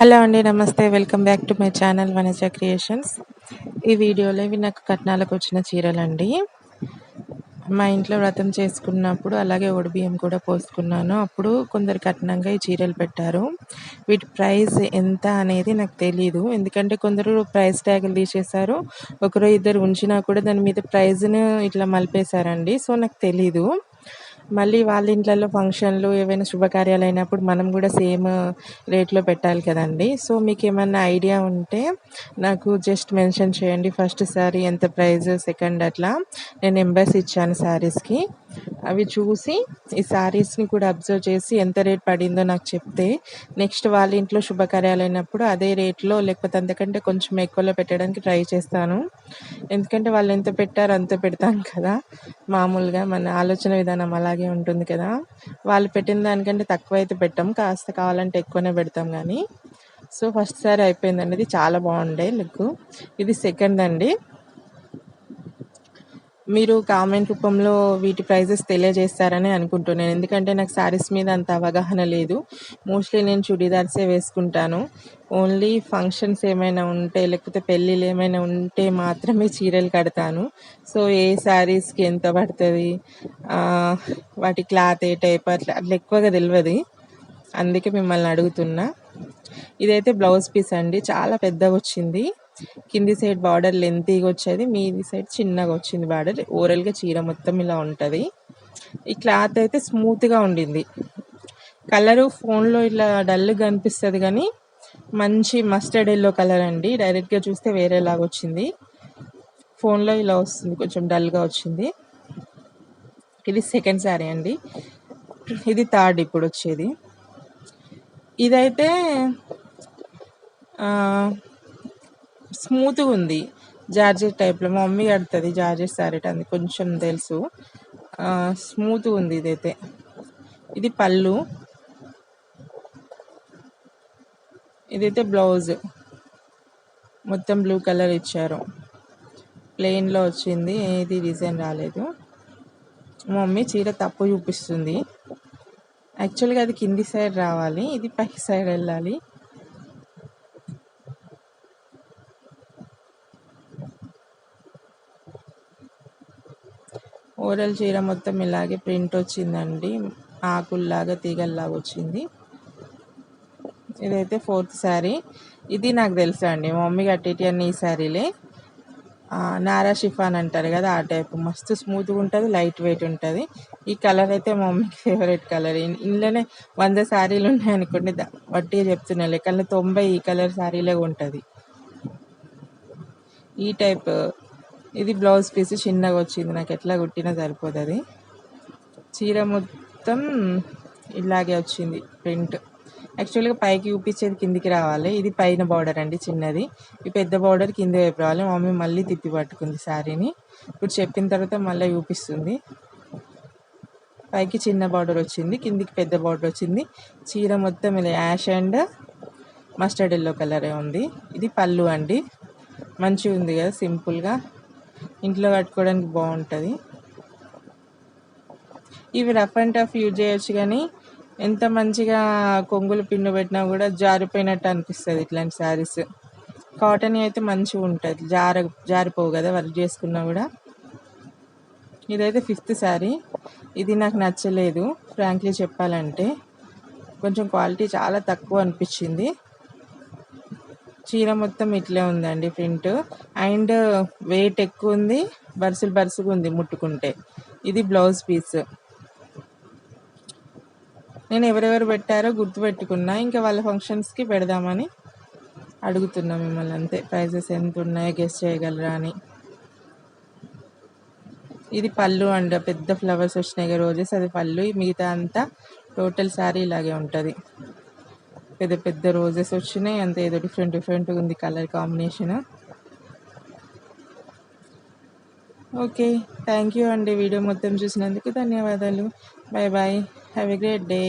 Hello అండి నమస్తే. Welcome back to my channel Vanaja creations. ఈ వీడియోలో ఇవి నాకు కట్నాలకు వచ్చిన చీరలండి. మా ఇంట్లో వ్రతం చేసుకున్నప్పుడు అలాగే ఒడిబియ్యం కూడా పోసుకున్నాను. అప్పుడు కొందరు కట్నంగా ఈ చీరలు పెట్టారు. వీటి ప్రైస్ ఎంత అనేది నాకు తెలీదు. ఎందుకంటే కొందరు ప్రైస్ ట్యాగులు తీసేశారు. ఒకరు ఇద్దరు ఉంచినా కూడా దాని మీద ప్రైజ్ను ఇట్లా మలిపేశారండి. సో నాకు తెలీదు. మళ్ళీ వాళ్ళ ఇంట్లలో ఫంక్షన్లు ఏవైనా శుభకార్యాలు అయినప్పుడు మనం కూడా సేమ్ రేట్లో పెట్టాలి కదండి. సో మీకు ఏమన్నా ఐడియా ఉంటే నాకు జస్ట్ మెన్షన్ చేయండి. ఫస్ట్ శారీ ఎంత ప్రైస్ సెకండ్ అట్లా. నేను నెంబర్స్ ఇచ్చాను శారీస్కి అవి చూసి ఈ శారీస్ని కూడా అబ్జర్వ్ చేసి ఎంత రేట్ పడిందో నాకు చెప్తే నెక్స్ట్ వాళ్ళ ఇంట్లో శుభకార్యాలు అయినప్పుడు అదే రేట్లో లేకపోతే అంతకంటే కొంచెం ఎక్కువలో పెట్టడానికి ట్రై చేస్తాను. ఎందుకంటే వాళ్ళు ఎంత పెట్టారో అంత పెడతాం కదా. మామూలుగా మన ఆలోచన విధానం అలాగే ఉంటుంది కదా. వాళ్ళు పెట్టిన దానికంటే తక్కువ అయితే పెట్టాం. కాస్త కావాలంటే ఎక్కువనే పెడతాం కానీ. సో ఫస్ట్ సారి అయిపోయిందండి. ఇది చాలా బాగుండే లుక్. ఇది సెకండ్ అండి. మీరు కామెంట్ రూపంలో వీటి ప్రైజెస్ తెలియజేస్తారని అనుకుంటున్నాను. ఎందుకంటే నాకు శారీస్ మీద అంత అవగాహన లేదు. మోస్ట్లీ నేను చుడీదార్సే వేసుకుంటాను. ఓన్లీ ఫంక్షన్స్ ఏమైనా ఉంటే లేకపోతే పెళ్ళిళ్ళు ఏమైనా ఉంటే మాత్రమే చీరలు కడతాను. సో ఏ శారీస్కి ఎంత పడుతుంది? వాటి క్లాత్ ఏ టైప్? అట్లా అట్లా ఎక్కువగా తెలియదు. అందుకే మిమ్మల్ని అడుగుతున్నా. ఇదైతే బ్లౌజ్ పీస్ అండి. చాలా పెద్దగా వచ్చింది. కింది సైడ్ బార్డర్ లెంతీగా వచ్చేది మీది సైడ్ చిన్నగా వచ్చింది బార్డర్. ఓవరాల్గా చీర మొత్తం ఇలా ఉంటుంది. ఈ క్లాత్ అయితే స్మూత్గా ఉండింది. కలరు ఫోన్లో ఇట్లా డల్గా అనిపిస్తుంది కానీ మంచి మస్టర్డ్ ఎల్లో కలర్ అండి. డైరెక్ట్గా చూస్తే వేరేలాగా వచ్చింది. ఫోన్లో ఇలా వస్తుంది కొంచెం డల్గా వచ్చింది. ఇది సెకండ్ శారీ అండి. ఇది థర్డ్ ఇప్పుడు వచ్చేది. ఇదైతే స్మూత్గా ఉంది. జార్జెట్ టైప్లో మా మమ్మీ కడుతుంది జార్జెట్ శారీ అది కొంచెం తెలుసు. స్మూత్గా ఉంది ఇదైతే. ఇది పళ్ళు. ఇదైతే బ్లౌజ్. మొత్తం బ్లూ కలర్ ఇచ్చారు. ప్లెయిన్లో వచ్చింది ఏది డిజైన్ రాలేదు. మమ్మీ చీర తప్పు చూపిస్తుంది. యాక్చువల్గా అది కింది సైడ్ రావాలి ఇది పై సైడ్ వెళ్ళాలి. ఓరల్ చీర మొత్తం ఇలాగే ప్రింట్ వచ్చిందండి. ఆకుల్లాగా తీగల్లాగా వచ్చింది. ఇదైతే ఫోర్త్ శారీ. ఇది నాకు తెలుసా అండి మా మమ్మీ కట్టేటి అన్ని ఈ శారీలే. నారా షిఫాన్ అంటారు కదా ఆ టైప్. మస్తు స్మూత్గా ఉంటుంది లైట్ వెయిట్ ఉంటుంది. ఈ కలర్ అయితే మా మమ్మీకి ఫేవరెట్ కలర్. ఇందులోనే వంద శారీలు ఉన్నాయనుకోండి వట్టిగా చెప్తున్నా కానీ తొంభై ఈ కలర్ శారీలే ఉంటుంది. ఈ టైప్ ఇది బ్లౌజ్ పీస్ చిన్నగా వచ్చింది. నాకు ఎట్లా కుట్టినా సరిపోతుంది చీర మొత్తం ఇలాగే వచ్చింది ప్రింట్. యాక్చువల్గా పైకి చూపించేది కిందికి రావాలి. ఇది పైన బార్డర్ అండి చిన్నది. ఈ పెద్ద బార్డర్ కింద వైపు రావాలి. మమ్మీ మళ్ళీ తిప్పి పట్టుకుంది శారీని ఇప్పుడు చెప్పిన తర్వాత మళ్ళీ చూపిస్తుంది. పైకి చిన్న బార్డర్ వచ్చింది. కిందికి పెద్ద బార్డర్ వచ్చింది. చీర మొత్తం ఇలా యాష్ అండ్ మస్టర్డ్ ఎల్లో కలరే ఉంది. ఇది పళ్ళు అండి. మంచిగా ఉంది కదా సింపుల్గా ఇంట్లో కట్టుకోవడానికి బాగుంటుంది. ఇవి రఫ్ అండ్ టఫ్ యూజ్ చేయొచ్చు కానీ ఎంత మంచిగా కొంగులు పిండి పెట్టినా కూడా జారిపోయినట్టు అనిపిస్తుంది ఇట్లాంటి శారీస్. కాటన్ అయితే మంచిగా ఉంటుంది. జార జారిపోవు కదా వర్క్ చేసుకున్నా కూడా. ఇదైతే ఫిఫ్త్ శారీ. ఇది నాకు నచ్చలేదు ఫ్రాంక్లీ చెప్పాలంటే. కొంచెం క్వాలిటీ చాలా తక్కువ అనిపించింది. చీర మొత్తం ఇట్లే ఉందండి ప్రింట్. అండ్ వెయిట్ ఎక్కువ ఉంది బరుసులు బరుసుగా ఉంది ముట్టుకుంటే. ఇది బ్లౌజ్ పీస్. నేను ఎవరెవరు పెట్టారో గుర్తుపెట్టుకున్నా ఇంకా వాళ్ళ ఫంక్షన్స్కి పెడదామని అడుగుతున్నా మిమ్మల్ని అంతే. ప్రైజెస్ ఎంత ఉన్నాయో గెస్ట్ చేయగలరా అని. ఇది పళ్ళు అండ్ పెద్ద ఫ్లవర్స్ వచ్చినాయి రోజెస్ అది పళ్ళు మిగతా అంతా టోటల్ శారీ ఇలాగే ఉంటుంది. పెద్ద పెద్ద రోజెస్ వచ్చినాయి. అంత ఏదో డిఫరెంట్ డిఫరెంట్గా ఉంది colour combination okay thank you అండి. వీడియో మొత్తం చూసినందుకు ధన్యవాదాలు. Bye bye have a great day